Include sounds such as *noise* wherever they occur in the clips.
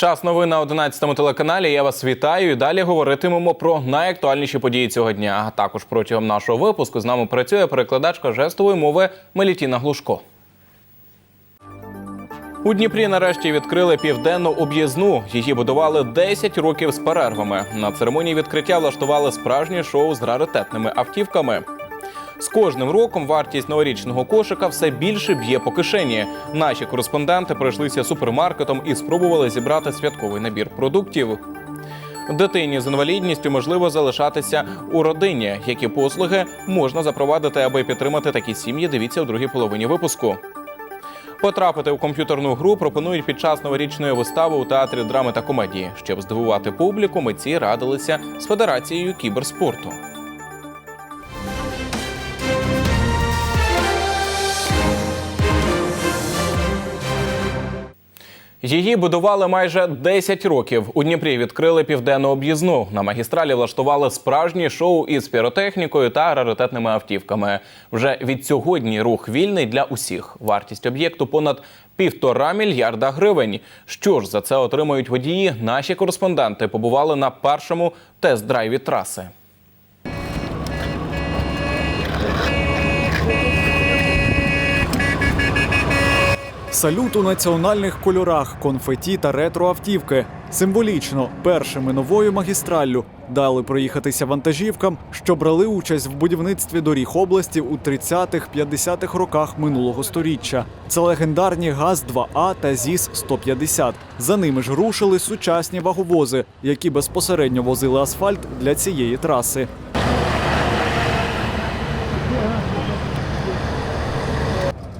Час новин на 11 телеканалі. Я вас вітаю. І далі говоритимемо про найактуальніші події цього дня. А також протягом нашого випуску з нами працює перекладачка жестової мови Мелітіна Глушко. У Дніпрі нарешті відкрили південну об'їзну. Її будували 10 років з перервами. На церемонії відкриття влаштували справжнє шоу з раритетними автівками. З кожним роком вартість новорічного кошика все більше б'є по кишені. Наші кореспонденти пройшлися супермаркетом і спробували зібрати святковий набір продуктів. Дитині з інвалідністю можливо залишатися у родині. Які послуги можна запровадити, аби підтримати такі сім'ї? Дивіться у другій половині випуску. Потрапити у комп'ютерну гру пропонують під час новорічної вистави у театрі драми та комедії. Щоб здивувати публіку, митці радилися з федерацією кіберспорту. Її будували майже 10 років. У Дніпрі відкрили південну об'їзну. На магістралі влаштували справжнє шоу із піротехнікою та раритетними автівками. Вже від сьогодні рух вільний для усіх. Вартість об'єкту понад півтора мільярда гривень. Що ж за це отримують водії? Наші кореспонденти побували на першому тест-драйві траси. Салют у національних кольорах, конфеті та ретроавтівки. Символічно першими новою магістраллю дали проїхатися вантажівкам, що брали участь в будівництві доріг області у 30-50-х роках минулого сторіччя. Це легендарні ГАЗ-2А та ЗІС-150. За ними ж рушили сучасні ваговози, які безпосередньо возили асфальт для цієї траси.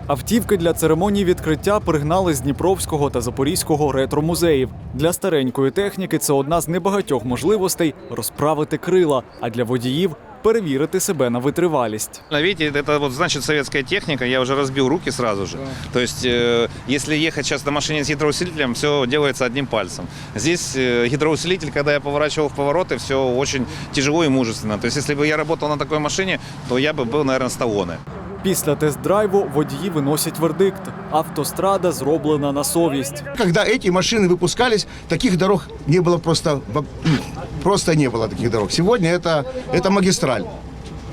Автівки для церемонії відкриття пригнали з Дніпровського та Запорізького ретро-музеїв. Для старенької техніки це одна з небагатьох можливостей розправити крила, а для водіїв перевірити себе на витривалість. Видите, это вот значит советская техника, я уже разбил руки сразу же. То есть, э, если ехать сейчас на машине с гидроусилителем, все делается одним пальцем. Здесь э, гидроусилитель, когда я поворачивал в повороты, все очень тяжело и мужественно. То есть, если бы я работал на такой машине, то я бы был, наверное, Сталлоне. Після тест-драйву водії виносять вердикт. Автострада зроблена на совість. Когда эти машины выпускались, таких дорог не было просто, во- ну, *clears throat* просто не было таких дорог. Сегодня это, это магистраль.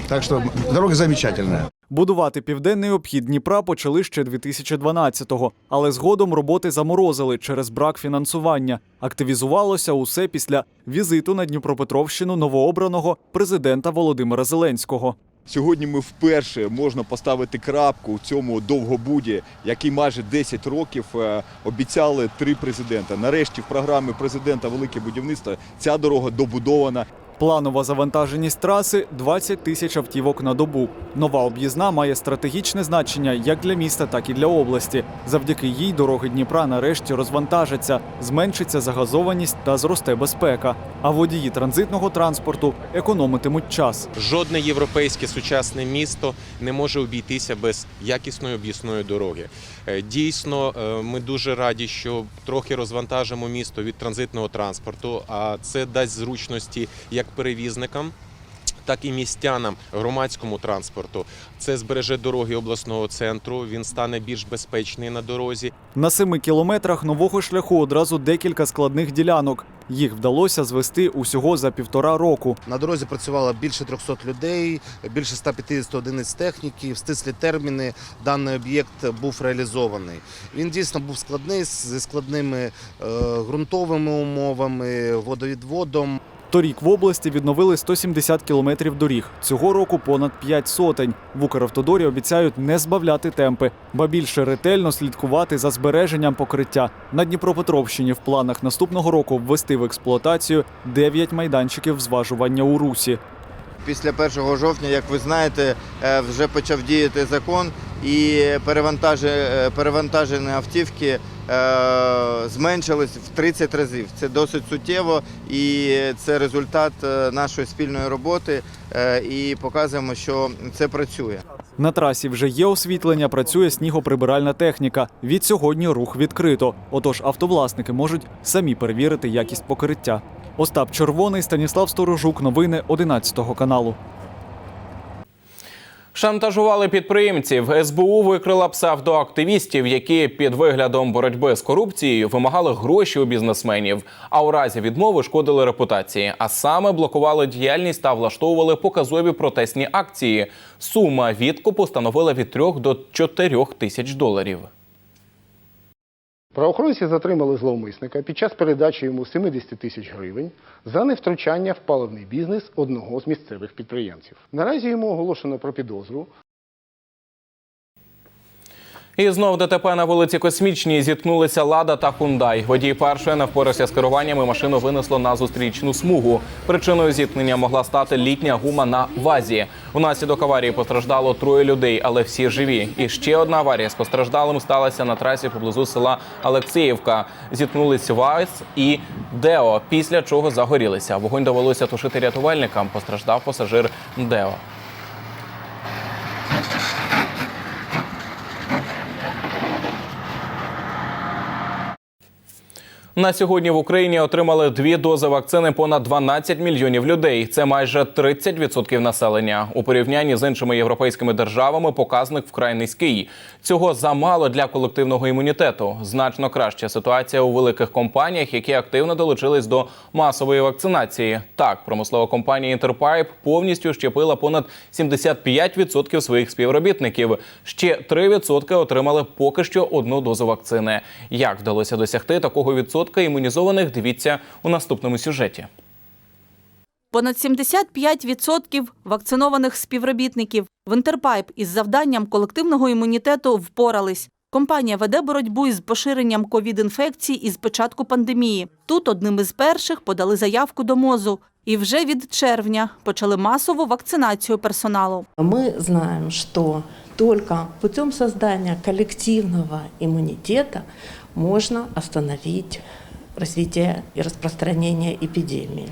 Так что дорога замечательная. Будувати південний обхід Дніпра почали ще 2012-го, але згодом роботи заморозили через брак фінансування. Активізувалося усе після візиту на Дніпропетровщину новообраного президента Володимира Зеленського. Сьогодні ми вперше можна поставити крапку у цьому довгобуді, який майже 10 років е, обіцяли три президента. Нарешті в програмі президента Велике будівництво ця дорога добудована. Планова завантаженість траси 20 тисяч автівок на добу. Нова об'їзна має стратегічне значення як для міста, так і для області. Завдяки їй дороги Дніпра нарешті розвантажаться, зменшиться загазованість та зросте безпека. А водії транзитного транспорту економитимуть час. Жодне європейське сучасне місто не може обійтися без якісної об'їзної дороги. Е, Дійсно, е, ми дуже раді, що трохи розвантажимо місто від транзитного транспорту, а це дасть зручності як перевізникам. Так і містянам громадському транспорту це збереже дороги обласного центру. Він стане більш безпечний на дорозі. На семи кілометрах нового шляху одразу декілька складних ділянок. Їх вдалося звести усього за півтора року. На дорозі працювало більше 300 людей, більше 150 одиниць техніки. В стислі терміни даний об'єкт був реалізований. Він дійсно був складний зі складними е, ґрунтовими умовами, водовідводом. Торік в області відновили 170 кілометрів доріг. Цього року понад 5 сотень. В Укравтодорі обіцяють не збавляти темпи, ба більше ретельно слідкувати за збереженням покриття. На Дніпропетровщині в планах наступного року ввести в експлуатацію 9 майданчиків зважування у русі. Після 1 жовтня, як ви знаєте, е, вже почав діяти закон і е, перевантажені автівки зменшились в 30 разів. Це досить суттєво і це результат е, нашої спільної роботи. е, І показуємо, що це працює. На трасі вже є освітлення, працює снігоприбиральна техніка. Від сьогодні рух відкрито. Отож, автовласники можуть самі перевірити якість покриття. Остап Червоний, Станіслав Сторожук. Новини 11 каналу. Шантажували підприємців. СБУ викрила псевдоактивістів, які під виглядом боротьби з корупцією вимагали гроші у бізнесменів, а у разі відмови шкодили репутації. А саме блокували діяльність та влаштовували показові протестні акції. Сума відкупу становила від 3 до 4 тисяч доларів. Правоохоронці затримали зловмисника під час передачі йому 70 тисяч гривень за невтручання в паливний бізнес одного з місцевих підприємців. Наразі йому оголошено про підозру. І знов ДТП на вулиці Космічній зіткнулися Лада та Хундай. Водій першої не впорався з керуванням і машину винесло на зустрічну смугу. Причиною зіткнення могла стати літня гума на вазі. Внаслідок аварії постраждало троє людей, але всі живі. І ще одна аварія з постраждалим сталася на трасі поблизу села Алексіївка. Зіткнулись ВАЗ і Део, після чого загорілися. Вогонь довелося тушити рятувальникам. Постраждав пасажир Део. На сьогодні в Україні отримали дві дози вакцини понад 12 мільйонів людей. Це майже 30% населення. У порівнянні з іншими європейськими державами показник вкрай низький. Цього замало для колективного імунітету. Значно краща ситуація у великих компаніях, які активно долучились до масової вакцинації. Так, промислова компанія Інтерпайп повністю щепила понад 75% своїх співробітників. Ще 3% отримали поки що одну дозу вакцини. Як вдалося досягти такого відсотка імунізованих? Дивіться у наступному сюжеті. Понад 75% вакцинованих співробітників в Інтерпайп із завданням колективного імунітету впорались. Компанія веде боротьбу із поширенням ковід-інфекцій із початку пандемії. Тут одним із перших подали заявку до МОЗу. І вже від червня почали масову вакцинацію персоналу. Мы знаем, что только путем создания коллективного иммунитета можно остановить развитие и распространение эпидемии.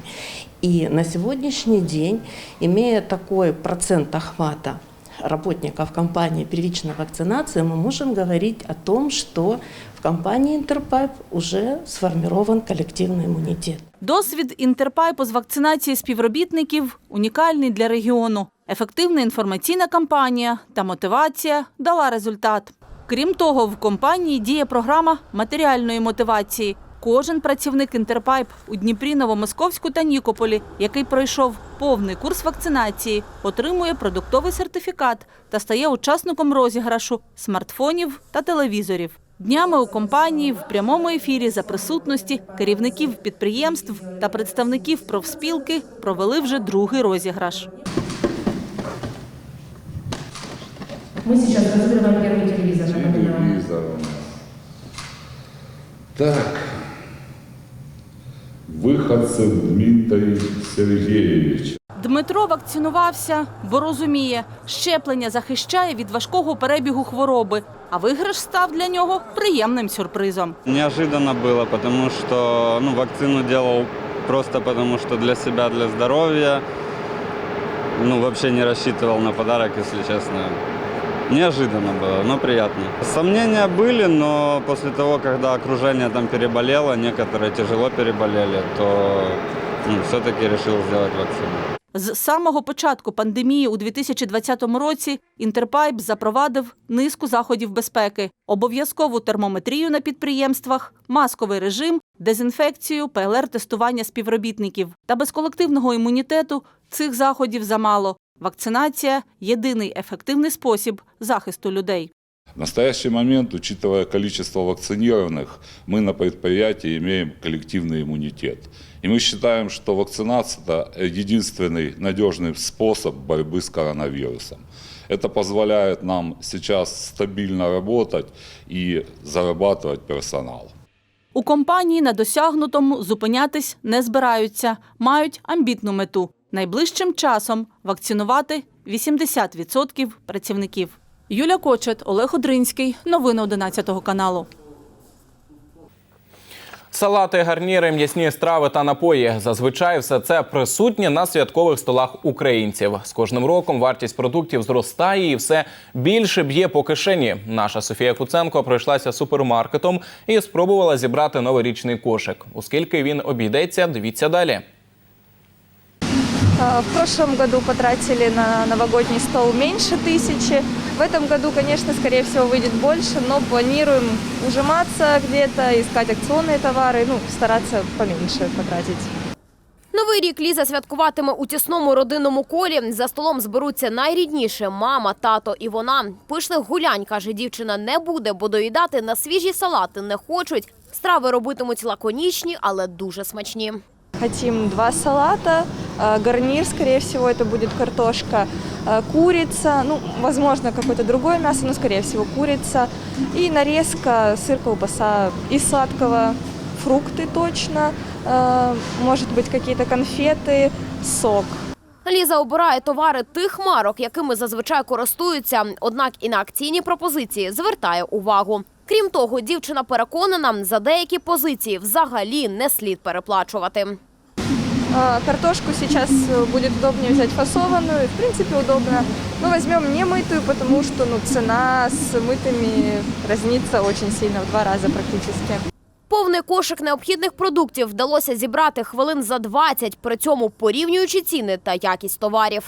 И на сегодняшний день, имея такой процент охвата работников компании первичной вакцинации, мы можем говорить о том, что в компании Интерпайп уже сформирован коллективный иммунитет. Досвід Інтерпайпу з вакцинації співробітників унікальний для регіону. Ефективна інформаційна кампанія та мотивація дала результат. Крім того, в компанії діє програма матеріальної мотивації. Кожен працівник Інтерпайп у Дніпрі, Новомосковську та Нікополі, який пройшов повний курс вакцинації, отримує продуктовий сертифікат та стає учасником розіграшу смартфонів та телевізорів. Днями у компанії в прямому ефірі за присутності керівників підприємств та представників профспілки провели вже другий розіграш. Мы сейчас разыгрываем первый телевизор. напоминаю. Телевизор у нас. Так. Выходцев Дмитрий Сергеевич. Дмитро вакцинувався, бо розуміє, щеплення захищає від важкого перебігу хвороби, а виграш став для нього приємним сюрпризом. Неожиданно было, потому что ну, вакцину делал просто потому, что для себя, для здоровья. Ну, вообще не рассчитывал на подарок, если честно. Неожиданно было, но приятно. Сомнения были, но после того, когда окружение там переболело, некоторые тяжело переболели, то ну, все-таки решил сделать вакцину. З самого початку пандемії у 2020 році Інтерпайп запровадив низку заходів безпеки: обов'язкову термометрію на підприємствах, масковий режим, дезінфекцію, ПЛР-тестування співробітників. Та без колективного імунітету цих заходів замало. Вакцинація єдиний ефективний спосіб захисту людей. В настоящий момент, учитывая количество вакцинированных, мы на предприятии имеем коллективный иммунитет. И мы считаем, что вакцинация – это единственный надежный способ борьбы с коронавирусом. Это позволяет нам сейчас стабильно работать и зарабатывать персонал. У компанії на досягнутому зупинятись не збираються, мають амбітну мету найближчим часом вакцинувати 80% працівників. Юля Кочет, Олег Одринський. Новини 11 каналу. Салати, гарніри, м'ясні страви та напої. Зазвичай все це присутнє на святкових столах українців. З кожним роком вартість продуктів зростає і все більше б'є по кишені. Наша Софія Куценко пройшлася супермаркетом і спробувала зібрати новорічний кошик. Оскільки він обійдеться, дивіться далі. А, В прошлом году потратили на новогодний стол меньше тысячи. В этом году, конечно, скорее всего, выйдет больше, но планируем ужиматься где-то, искать акционные товары, ну, стараться поменьше потратить. Новий рік Ліза святкуватиме у тісному родинному колі. За столом зберуться найрідніше – мама, тато і вона. Пишних гулянь, каже дівчина, не буде, бо доїдати на свіжі салати не хочуть. Страви робитимуть лаконічні, але дуже смачні. Хотим два салата, а, гарнир, скорее всего, это будет картошка, а, курица, ну, возможно, какое-то другое мясо, но, скорее всего, курица. И нарезка, сыр, колбаса из сладкого, фрукты точно, а, может быть, какие-то конфеты, сок. Ліза обирає товари тих марок, якими зазвичай користуються, однак і на акційні пропозиції звертає увагу. Крім того, дівчина переконана, за деякі позиції взагалі не слід переплачувати. А, Картошку сейчас э, будет удобнее взять фасованную, в принципе удобно. Но возьмем не мытую, потому что ну, цена с мытыми разнится очень сильно, в два раза практически. Повний кошик необхідних продуктів вдалося зібрати хвилин за 20, при цьому порівнюючи ціни та якість товарів.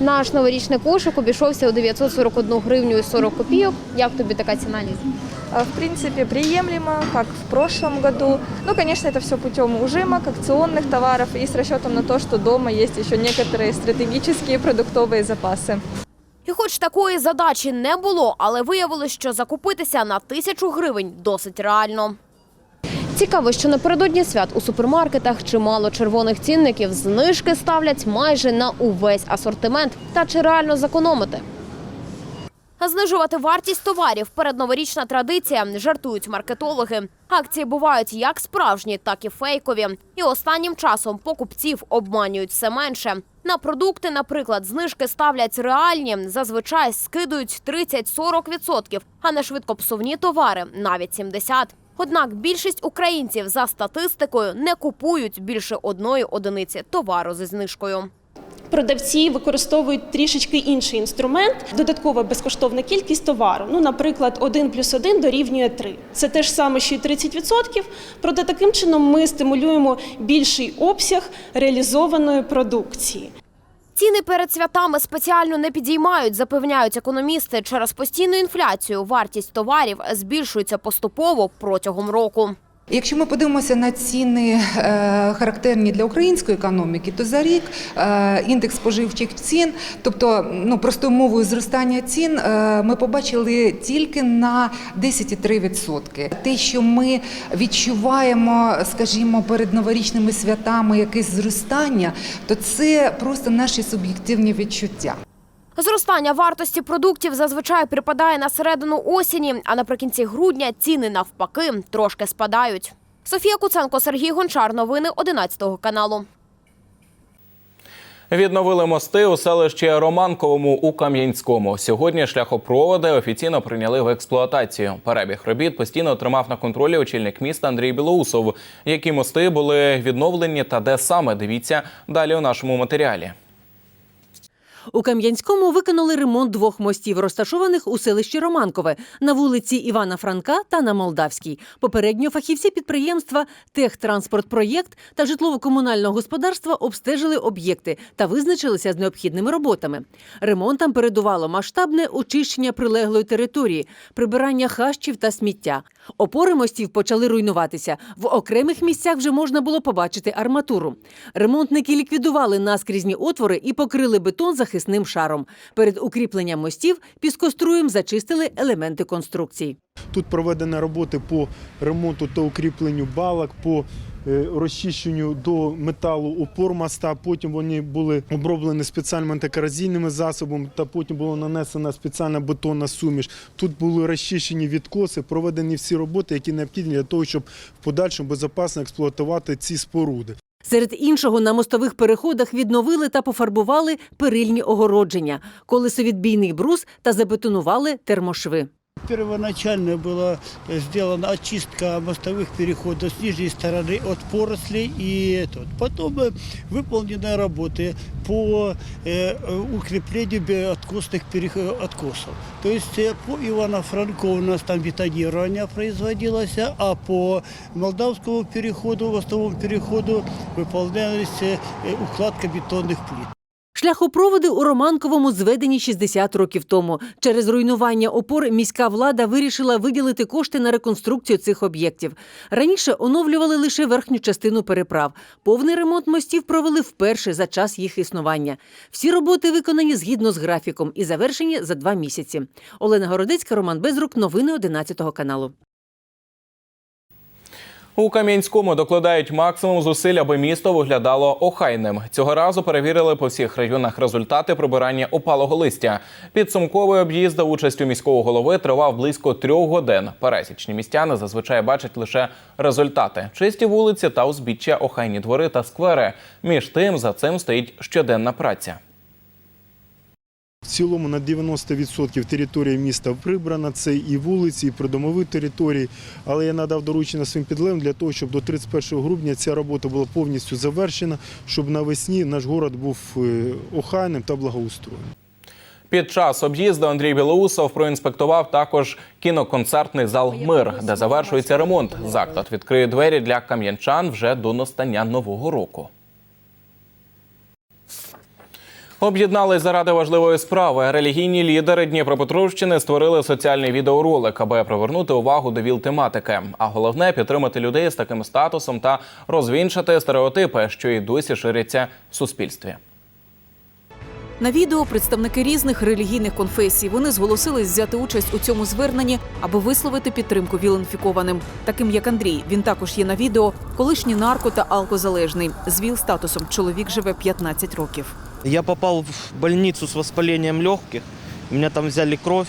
Наш новорічний кошик обійшовся у 941 гривню і 40 копійок. Як тобі така ціна, Ліз? А, В принципе, приемлемо, как в прошлом году. Ну, конечно, это все путем ужимок, акционных товаров и с расчетом на то, что дома есть еще некоторые стратегические продуктовые запасы. І хоч такої задачі не було, але виявилось, що закупитися на тисячу гривень досить реально. Цікаво, що напередодні свят у супермаркетах чимало червоних цінників знижки ставлять майже на увесь асортимент. Та чи реально зекономити? Знижувати вартість товарів передноворічна традиція, жартують маркетологи. Акції бувають як справжні, так і фейкові. І останнім часом покупців обманюють все менше. На продукти, наприклад, знижки ставлять реальні, зазвичай скидують 30-40%, а на швидкопсувні товари навіть 70%. Однак більшість українців за статистикою не купують більше одної одиниці товару зі знижкою. Продавці використовують трішечки інший інструмент, додаткова безкоштовна кількість товару. Ну, наприклад, 1 плюс 1 дорівнює 3. Це те ж саме, що й 30%, проте таким чином ми стимулюємо більший обсяг реалізованої продукції. Ціни перед святами спеціально не підіймають, запевняють економісти. Через постійну інфляцію вартість товарів збільшується поступово протягом року. Якщо ми подивимося на ціни е, характерні для української економіки, то за рік е, індекс споживчих цін, тобто ну простою мовою зростання цін, е, ми побачили тільки на 10,3%. Те, що ми відчуваємо, скажімо, перед новорічними святами якесь зростання, то це просто наші суб'єктивні відчуття. Зростання вартості продуктів зазвичай припадає на середину осені, а наприкінці грудня ціни навпаки трошки спадають. Софія Куценко, Сергій Гончар. Новини 11 каналу. Відновили мости у селищі Романковому у Кам'янському. Сьогодні шляхопроводи офіційно прийняли в експлуатацію. Перебіг робіт постійно тримав на контролі очільник міста Андрій Білоусов. Які мости були відновлені та де саме дивіться далі у нашому матеріалі. У Кам'янському виконали ремонт двох мостів, розташованих у селищі Романкове на вулиці Івана Франка та на Молдавській. Попередньо фахівці підприємства Техтранспортпроєкт та житлово-комунального господарства обстежили об'єкти та визначилися з необхідними роботами. Ремонтам передувало масштабне очищення прилеглої території, прибирання хащів та сміття. Опори мостів почали руйнуватися. В окремих місцях вже можна було побачити арматуру. Ремонтники ліквідували наскрізні отвори і покрили бетон захисним шаром. Перед укріпленням мостів піскоструєм зачистили елементи конструкцій. Тут проведені роботи по ремонту та укріпленню балок, по розчищенню до металу опор моста. Потім вони були оброблені спеціальними антикоразійними засобами, та потім була нанесена спеціальна бетонна суміш. Тут були розчищені відкоси, проведені всі роботи, які необхідні для того, щоб в подальшому безпечно експлуатувати ці споруди. Серед іншого на мостових переходах відновили та пофарбували перильні огородження, колесовідбійний брус та забетонували термошви. Первоначально была э, сделана очистка мостовых переходов с нижней стороны от порослей и этот. Потом э, выполнены работы по э, э, укреплению откосных откосов. То есть э, по Ивана Франко у нас там бетонирование производилось, а по Молдавскому переходу, мостовому переходу выполнялась э, укладка бетонных плит. Шляхопроводи у Романковому зведені 60 років тому. Через руйнування опор міська влада вирішила виділити кошти на реконструкцію цих об'єктів. Раніше оновлювали лише верхню частину переправ. Повний ремонт мостів провели вперше за час їх існування. Всі роботи виконані згідно з графіком і завершені за два місяці. Олена Городецька, Роман Безрук. Новини 11 каналу. У Кам'янському докладають максимум зусиль, аби місто виглядало охайним. Цього разу перевірили по всіх районах результати прибирання опалого листя. Підсумковий об'їзд за участю міського голови тривав близько трьох годин. Пересічні містяни зазвичай бачать лише результати: чисті вулиці та узбіччя, охайні двори та сквери. Між тим за цим стоїть щоденна праця. В цілому на 90% територія міста прибрана. Це і вулиці, і придомові території. Але я надав доручення своїм підлеглим для того, щоб до 31 грудня ця робота була повністю завершена, щоб навесні наш город був е, охайним та благоустроєним. Під час об'їзду Андрій Білоусов проінспектував також кіноконцертний зал Мир, де завершується ремонт. Заклад відкриє двері для кам'янчан вже до настання нового року. Об'єднались заради важливої справи. Релігійні лідери Дніпропетровщини створили соціальний відеоролик, аби привернути увагу до віл-тематики. А головне підтримати людей з таким статусом та розвінчати стереотипи, що і досі ширяться в суспільстві. На відео представники різних релігійних конфесій вони зголосились взяти участь у цьому зверненні, аби висловити підтримку віл-інфікованим. Таким як Андрій, він також є на відео. Колишній нарко та алкозалежний з ВІЛ-статусом. Чоловік живе 15 років. Я попал в больницу с воспалением легких. У меня там взяли кровь,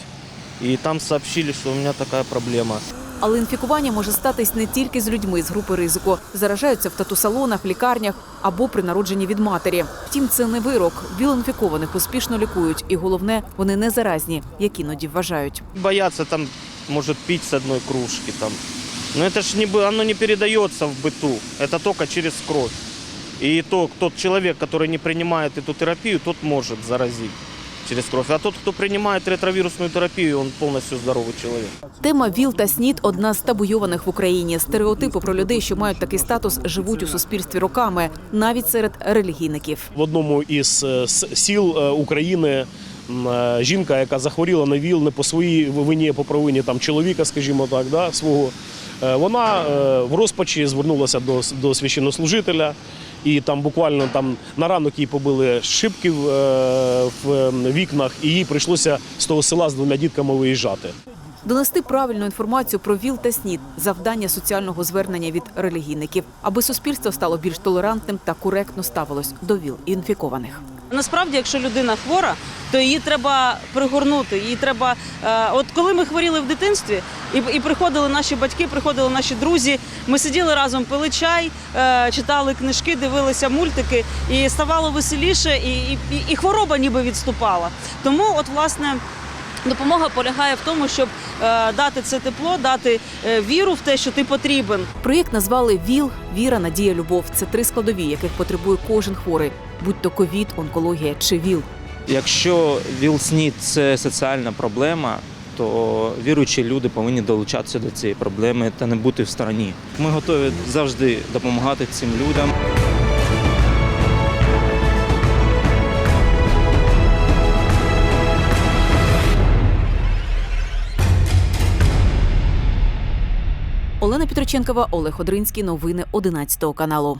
и там сообщили, что у меня такая проблема. Але інфікування може статись не тільки з людьми з групи ризику. Заражаються в тату-салонах, лікарнях або при народженні від матері. Втім, це не вирок. Віл-інфікованих успішно лікують, і головне, вони не заразні, як іноді вважають. Боятся там, может, пить с одной кружки там. Но это ж не, бы- оно не передается в быту. Это только через кровь. И то, тот человек, который не принимает эту терапию, тот может заразить через кровь. А тот, кто принимает ретровирусную терапию, он полностью здоровый человек. Тема ВІЛ та СНІД – одна з табуйованих в Україні. Стереотипи про людей, що мають такий статус, живуть у суспільстві роками, навіть серед релігійників. В одному із е, с- сіл е, України м, е, жінка, яка захворіла на ВІЛ не по своїй вині, а по провині там чоловіка, скажімо так, да, свого. е, Вона е, в розпачі звернулася до, с- до священнослужителя. І там буквально там на ранок їй побили шибки в, е, в е, вікнах, і їй прийшлося з того села з двома дітками виїжджати. Донести правильну інформацію про ВІЛ та СНІД – завдання соціального звернення від релігійників, аби суспільство стало більш толерантним та коректно ставилось до ВІЛ-інфікованих. Насправді, якщо людина хвора, то її треба пригорнути. Її треба. е, От коли ми хворіли в дитинстві, і, і приходили наші батьки, приходили наші друзі. Ми сиділи разом, пили чай, е, читали книжки, дивилися мультики, і ставало веселіше, і, і, і хвороба ніби відступала. Тому, от власне. Допомога полягає в тому, щоб е, дати це тепло, дати е, віру в те, що ти потрібен. Проєкт назвали ВІЛ, віра, надія, любов. Це три складові, яких потребує кожен хворий, будь то ковід, онкологія чи ВІЛ. Якщо ВІЛ-СНІД – це соціальна проблема, то віруючі люди повинні долучатися до цієї проблеми та не бути в стороні. Ми готові завжди допомагати цим людям. Олена Петроченкова, Олег Одринський. Новини 11 каналу.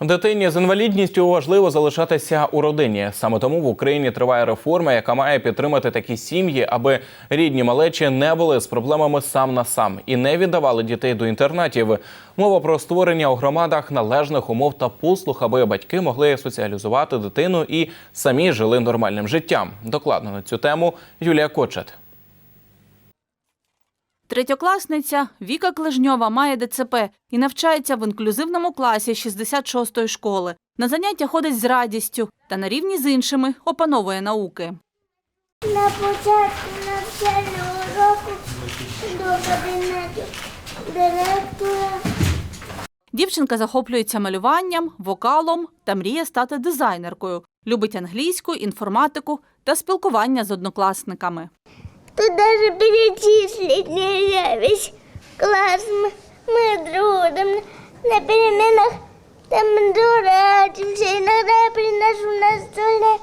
Дитині з інвалідністю важливо залишатися у родині. Саме тому в Україні триває реформа, яка має підтримати такі сім'ї, аби рідні малечі не були з проблемами сам на сам і не віддавали дітей до інтернатів. Мова про створення у громадах належних умов та послуг, аби батьки могли соціалізувати дитину і самі жили нормальним життям. Докладно на цю тему Юлія Кочет. Третьокласниця Віка Клежньова має ДЦП і навчається в інклюзивному класі 66-ї школи. На заняття ходить з радістю та на рівні з іншими опановує науки. На початку навчального року до кабінету директора. Дівчинка захоплюється малюванням, вокалом та мріє стати дизайнеркою. Любить англійську, інформатику та спілкування з однокласниками. Тут даже перечислить нельзя весь класс. Мы, мы дружим на переменах. Там дурачимся. Иногда я приношу настольные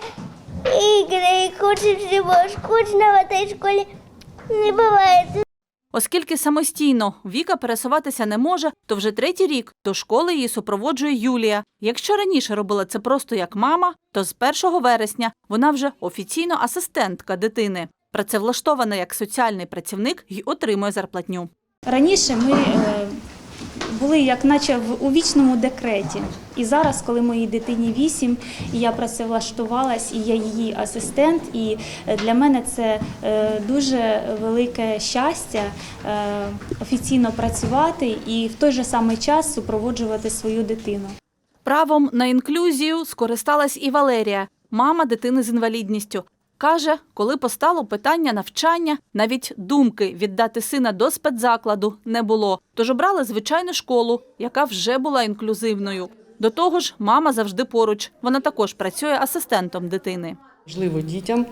игры. И хуже всего скучно в этой школе не бывает. Оскільки самостійно Віка пересуватися не може, то вже третій рік до школи її супроводжує Юлія. Якщо раніше робила це просто як мама, то з 1 вересня вона вже офіційно асистентка дитини. Працевлаштована як соціальний працівник і отримує зарплатню. Раніше ми е, були як наче в у вічному декреті. І зараз, коли моїй дитині 8, і я працевлаштувалась, і я її асистент, і е, для мене це е, дуже велике щастя офіційно працювати і в той же самий час супроводжувати свою дитину. Правом на інклюзію скористалась і Валерія, мама дитини з інвалідністю. Каже, коли постало питання навчання, навіть думки віддати сина до спецзакладу не було. Тож обрали звичайну школу, яка вже була інклюзивною. До того ж, мама завжди поруч. Вона також працює асистентом дитини. Можливо, дітям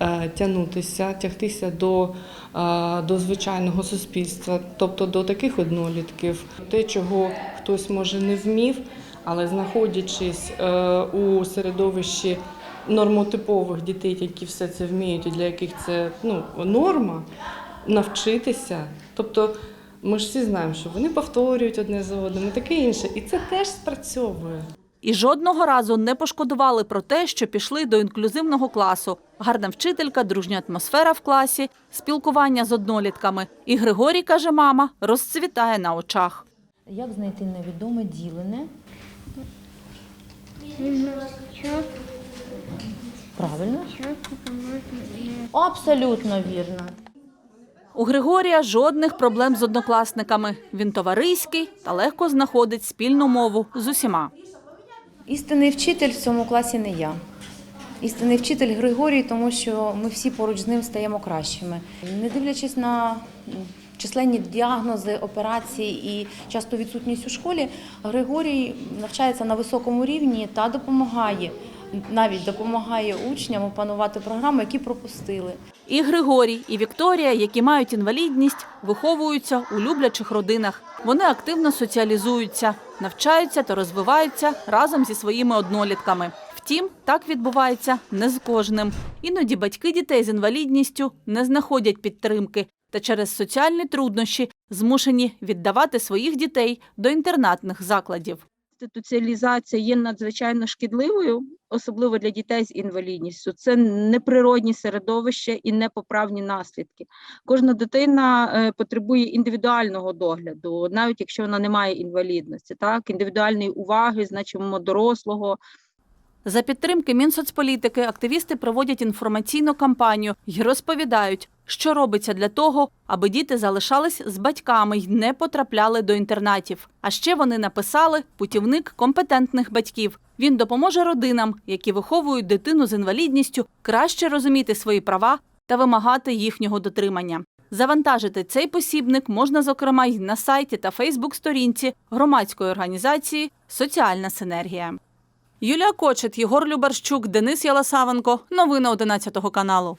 е, тягнутися, тягтися до, е, до звичайного суспільства, тобто до таких однолітків, те, чого хтось може не вмів, але знаходячись е, у середовищі нормотипових дітей, які все це вміють і для яких це ну, норма, навчитися. Тобто ми ж всі знаємо, що вони повторюють одне за одним і таке інше, і це теж спрацьовує. І жодного разу не пошкодували про те, що пішли до інклюзивного класу. Гарна вчителька, дружня атмосфера в класі, спілкування з однолітками. І Григорій, каже мама, розцвітає на очах. Як знайти невідоме ділене? Правильно? Абсолютно вірно. У Григорія жодних проблем з однокласниками. Він товариський та легко знаходить спільну мову з усіма. Істинний вчитель в цьому класі не я. Істинний вчитель Григорій, тому що ми всі поруч з ним стаємо кращими. Не дивлячись на численні діагнози, операції і часто відсутність у школі, Григорій навчається на високому рівні та допомагає. Навіть допомагає учням опанувати програми, які пропустили. І Григорій, і Вікторія, які мають інвалідність, виховуються у люблячих родинах. Вони активно соціалізуються, навчаються та розвиваються разом зі своїми однолітками. Втім, так відбувається не з кожним. Іноді батьки дітей з інвалідністю не знаходять підтримки та через соціальні труднощі змушені віддавати своїх дітей до інтернатних закладів. Інституціалізація є надзвичайно шкідливою, особливо для дітей з інвалідністю. Це неприродні середовище і непоправні наслідки. Кожна дитина е, потребує індивідуального догляду, навіть якщо вона не має інвалідності, так індивідуальної уваги, значимо дорослого. За підтримки Мінсоцполітики активісти проводять інформаційну кампанію і розповідають, що робиться для того, аби діти залишались з батьками й не потрапляли до інтернатів. А ще вони написали путівник компетентних батьків. Він допоможе родинам, які виховують дитину з інвалідністю, краще розуміти свої права та вимагати їхнього дотримання. Завантажити цей посібник можна, зокрема, й на сайті та Фейсбук-сторінці громадської організації Соціальна синергія. Юлія Кочет, Єгор Любарщук, Денис Яласавенко. Новини 11 каналу.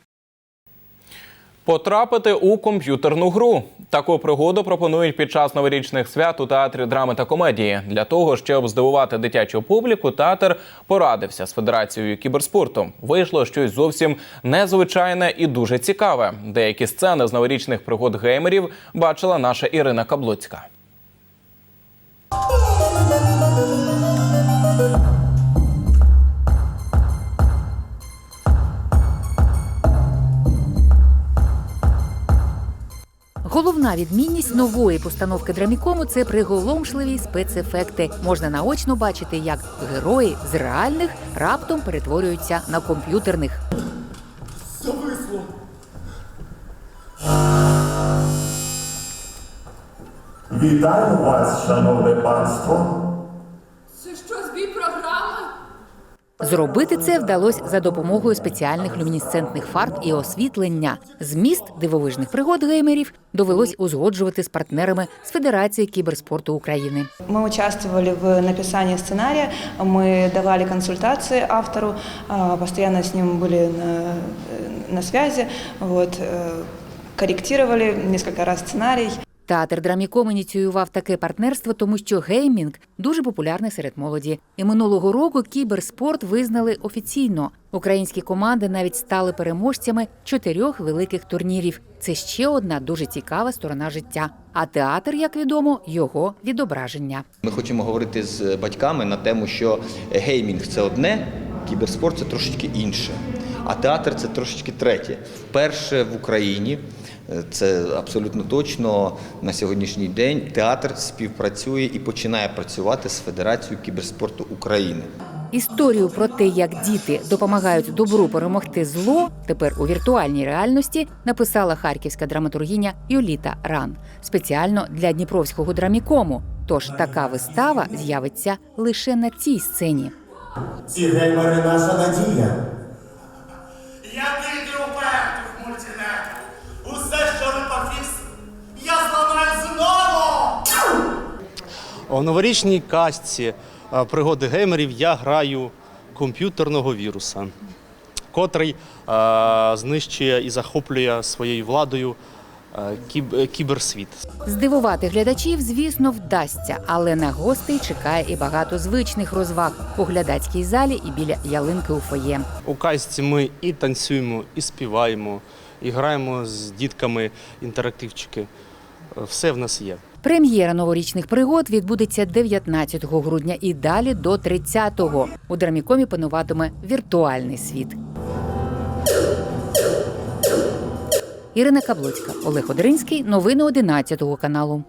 Потрапити у комп'ютерну гру. Таку пригоду пропонують під час новорічних свят у театрі драми та комедії. Для того, щоб здивувати дитячу публіку, театр порадився з Федерацією кіберспорту. Вийшло щось зовсім незвичайне і дуже цікаве. Деякі сцени з новорічних пригод геймерів бачила наша Ірина Каблуцька. Головна відмінність нової постановки драмікому це приголомшливі спецефекти. Можна наочно бачити, як герої з реальних раптом перетворюються на комп'ютерних. Зависло. Вітаю вас, шановне панство. Це що, збій програми? Зробити це вдалося за допомогою спеціальних люмінесцентних фарб і освітлення. Зміст дивовижних пригод геймерів довелось узгоджувати з партнерами з Федерації кіберспорту України. Мы участвовали в написании сценария, мы давали консультации автору, а, постоянно с ним были на, на связи, вот, э, корректировали несколько раз сценарий. Театр Драміком ініціював таке партнерство, тому що геймінг дуже популярний серед молоді. І минулого року кіберспорт визнали офіційно. Українські команди навіть стали переможцями чотирьох великих турнірів. Це ще одна дуже цікава сторона життя. А театр, як відомо, його відображення. Ми хочемо говорити з батьками на тему, що геймінг це одне, кіберспорт це трошечки інше, а театр це трошечки третє. Вперше в Україні, це абсолютно точно на сьогоднішній день театр співпрацює і починає працювати з Федерацією кіберспорту України. Історію про те, як діти допомагають добру перемогти зло, тепер у віртуальній реальності написала харківська драматургіня Юліта Ран спеціально для Дніпровського драмікому. Тож така вистава з'явиться лише на цій сцені. Ці геймери наша надія. Я тільки упертих мультинету. Усе, що не пофікс, я зламаю знову! У новорічній казці е, пригоди геймерів я граю комп'ютерного віруса, котрий е, знищує і захоплює своєю владою е, е, кіберсвіт. Здивувати глядачів, звісно, вдасться, але на гостей чекає і багато звичних розваг у глядацькій залі і біля ялинки у фоє. У казці ми і танцюємо, і співаємо, і граємо з дітками інтерактивчики. Е, Все в нас є. Прем'єра новорічних пригод відбудеться 19 грудня і далі до 30-го. У драмікомі пануватиме віртуальний світ. Ірина Каблуцька, Олег Одринський. Новини 11 каналу.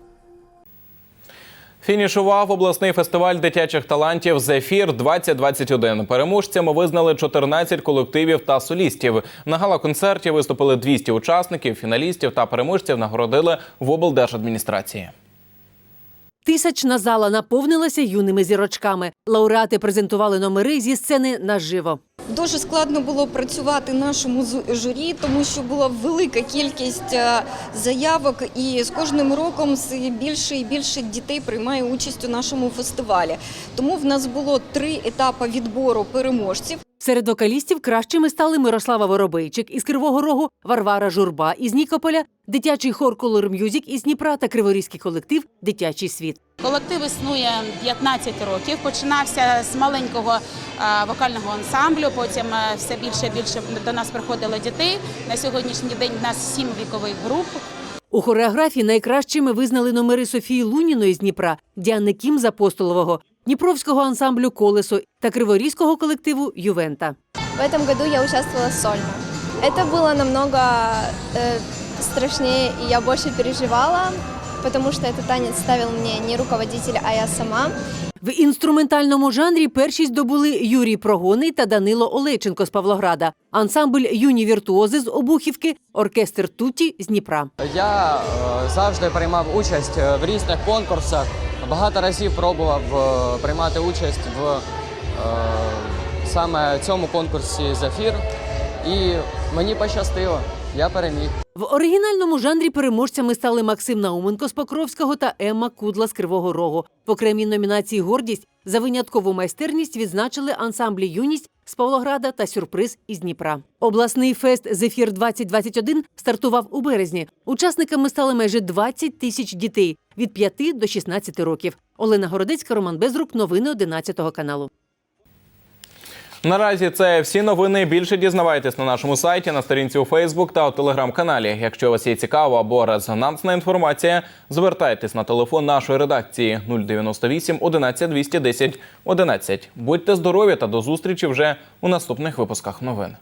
Фінішував обласний фестиваль дитячих талантів Зефір 2021 Переможцями визнали 14 колективів та солістів. На гала-концерті виступили 200 учасників, фіналістів та переможців нагородили в облдержадміністрації. Тисячна зала наповнилася юними зірочками. Лауреати презентували номери зі сцени наживо. Дуже складно було працювати нашому журі, тому що була велика кількість е, заявок, і з кожним роком більше і більше дітей приймає участь у нашому фестивалі. Тому в нас було три етапи відбору переможців. Серед вокалістів кращими стали Мирослава Воробейчик із Кривого Рогу, Варвара Журба із Нікополя, дитячий хор Color Music із Дніпра та криворізький колектив Дитячий світ. Колектив існує 15 років. Починався з маленького е, вокального ансамблю. Потім е, все більше і більше до нас приходило дітей. На сьогоднішній день в нас сім вікових груп. У хореографії найкращими визнали номери Софії Луніної з Дніпра, Діани Кім з Апостолового, Дніпровського ансамблю Колесо та криворізького колективу Ювента. В этом году я участвовала сольно. Это было намного э, страшнее, и я больше переживала, потому что этот танец ставил мне не руководитель, а я сама. В інструментальному жанрі першість добули Юрій Прогоний та Данило Олейченко з Павлограда, ансамбль юні віртуози з Обухівки, оркестр Туті з Дніпра. Я е, завжди приймав участь е, в різних конкурсах. Багато разів пробував е, приймати участь в саме цьому конкурсі Зафір. І мені пощастило, я переміг. В оригінальному жанрі переможцями стали Максим Науменко з Покровського та Емма Кудла з Кривого Рогу. В окремій номінації Гордість за виняткову майстерність відзначили ансамблі Юність з Павлограда та Сюрприз із Дніпра. Обласний фест Зефір 2021 стартував у березні. Учасниками стали майже 20 тисяч дітей від 5 до 16 років. Олена Городецька, Роман Безрук. Новини 11 каналу. Наразі це всі новини. Більше дізнавайтесь на нашому сайті, на сторінці у Фейсбук та у телеграм-каналі. Якщо у вас є цікава або резонансна інформація, звертайтесь на телефон нашої редакції 098 11 210 11. Будьте здорові та до зустрічі вже у наступних випусках новин.